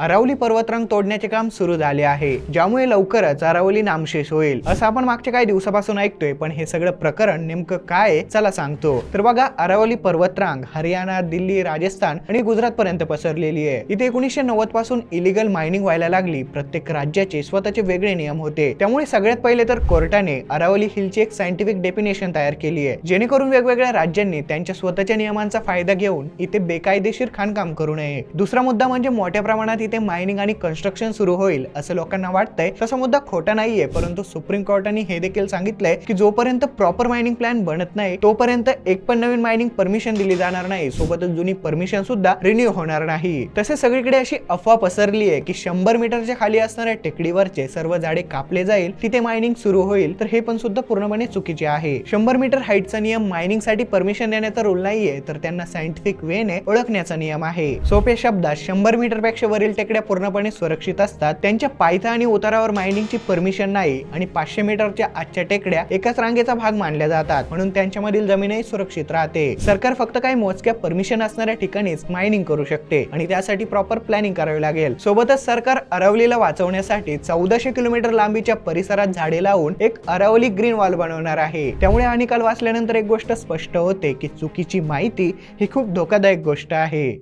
अरावली पर्वतरांग तोडण्याचे काम सुरू झाले आहे. ज्यामुळे लवकरच अरावली नामशेष होईल. असं आपण मागच्या काही दिवसापासून ऐकतोय पण हे सगळं प्रकरण नेमकं काय आहे? चला सांगतो. तर बघा अरावली पर्वतरांग हरियाणा दिल्ली राजस्थान आणि गुजरात पर्यंत पसरलेली आहे. इथे एकोणीसशे नव्वदपासून इलिगल मायनिंग व्हायला लागली. प्रत्येक राज्याचे स्वतःचे वेगळे नियम होते. त्यामुळे सगळ्यात पहिले तर कोर्टाने अरावली हिलची एक सायंटिफिक डेफिनेशन तयार केली आहे. जेणेकरून वेगवेगळ्या राज्यांनी त्यांच्या स्वतःच्या नियमांचा फायदा घेऊन इथे बेकायदेशीर खाणकाम करू नये. दुसरा मुद्दा म्हणजे मोठ्या प्रमाणात तिथे मायनिंग आणि कन्स्ट्रक्शन सुरू होईल असं लोकांना वाटतंय. तसा मुद्दा खोटा नाहीये परंतु सुप्रीम कोर्टाने हे देखील सांगितलंय की जोपर्यंत प्रॉपर मायनिंग प्लॅन बनत नाही तोपर्यंत एक पण नवीन मायनिंग परमिशन दिली जाणार नाही. सोबतच जुनी परमिशन सुद्धा रिन्यू होणार नाही. तसे सगळीकडे अशी अफवा पसरली आहे की शंभर मीटरच्या खाली असणाऱ्या टेकडीवरचे सर्व झाडे कापले जाईल तिथे मायनिंग सुरू होईल तर हे पण सुद्धा पूर्णपणे चुकीचे आहे. शंभर मीटर हाईटचा नियम मायनिंगसाठी परमिशन देण्याचा रूल नाहीये तर त्यांना सायंटिफिक वेने ओळखण्याचा नियम आहे. सोप्या शब्दात शंभर मीटरपेक्षा वरील टेकड्या पूर्णपणे सुरक्षित असतात. त्यांच्या पायथा आणि उतारावर मायनिंगची परमिशन नाही आणि पाचशे मीटरच्या आजच्या टेकड्या एकाच रांगेचा भाग मानल्या जातात. म्हणून त्यांच्यामधील जमीनही सुरक्षित राहते. सरकार फक्त काही मोजक्या परमिशन असणाऱ्या ठिकाणीच मायनिंग करू शकते आणि त्यासाठी प्रॉपर प्लॅनिंग करावी लागेल. सोबतच सरकार अरवलीला वाचवण्यासाठी चौदाशे किलोमीटर लांबीच्या परिसरात झाडे लावून एक अरवली ग्रीन वॉल बनवणार आहे. त्यामुळे आणि काल वाचल्यानंतर एक गोष्ट स्पष्ट होते की चुकीची माहिती ही खूप धोकादायक गोष्ट आहे.